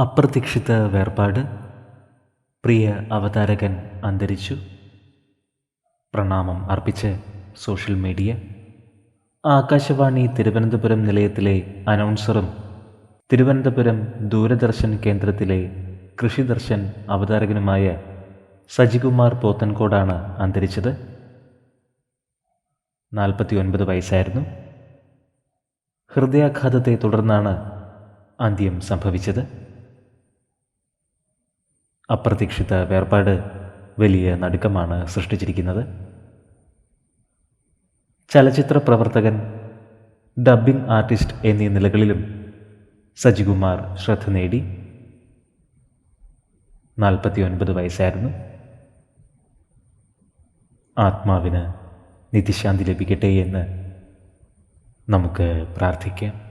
അപ്രതീക്ഷിത വേർപാട്. പ്രിയ അവതാരകൻ അന്തരിച്ചു. പ്രണാമം അർപ്പിച്ച് സോഷ്യൽ മീഡിയ. ആകാശവാണി തിരുവനന്തപുരം നിലയത്തിലെ അനൗൺസറും തിരുവനന്തപുരം ദൂരദർശൻ കേന്ദ്രത്തിലെ കൃഷിദർശൻ അവതാരകനുമായ സജികുമാർ പോത്തൻകോടാണ് അന്തരിച്ചത്. നാൽപ്പത്തി ഒൻപത് വയസ്സായിരുന്നു. ഹൃദയാഘാതത്തെ തുടർന്നാണ് അന്ത്യം സംഭവിച്ചത്. അപ്രതീക്ഷിത വേർപാട് വലിയ നടുക്കമാണ് സൃഷ്ടിച്ചിരിക്കുന്നത്. ചലച്ചിത്ര പ്രവർത്തകൻ ഡബ്ബിംഗ് ആർട്ടിസ്റ്റ് എന്നീ നിലകളിലും സജികുമാർ ശ്രദ്ധ നേടി. നാൽപ്പത്തിയൊൻപത് വയസ്സായിരുന്നു. ആത്മാവിന് നിത്യശാന്തി ലഭിക്കട്ടെ എന്ന് നമുക്ക് പ്രാർത്ഥിക്കാം.